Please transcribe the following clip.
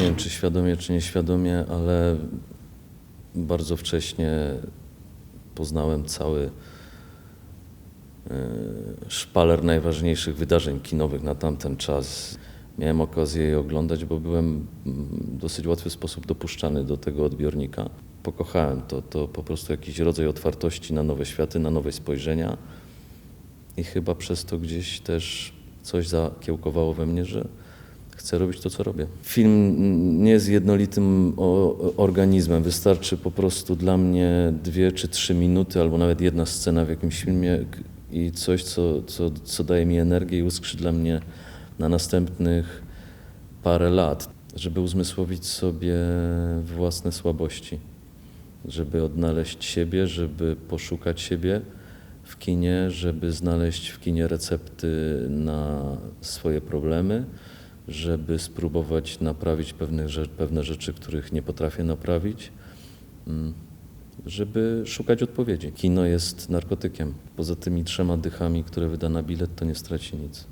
Nie wiem, czy świadomie, czy nieświadomie, ale bardzo wcześnie poznałem cały e, szpaler najważniejszych wydarzeń kinowych na tamten czas. Miałem okazję je oglądać, bo byłem mm, w dosyć łatwy sposób dopuszczany do tego odbiornika. Pokochałem to, to po prostu jakiś rodzaj otwartości na nowe światy, na nowe spojrzenia i chyba przez to gdzieś też coś zakiełkowało we mnie, że chcę robić to, co robię. Film nie jest jednolitym organizmem. Wystarczy po prostu dla mnie dwie czy trzy minuty, albo nawet jedna scena w jakimś filmie i coś, co, co, co daje mi energię i uskrzydla mnie na następnych parę lat, żeby uzmysłowić sobie własne słabości, żeby odnaleźć siebie, żeby poszukać siebie w kinie, żeby znaleźć w kinie recepty na swoje problemy, żeby spróbować naprawić pewne, pewne rzeczy, których nie potrafię naprawić, mm, żeby szukać odpowiedzi. Kino jest narkotykiem. Poza tymi trzema dychami, które wyda na bilet, to nie straci nic.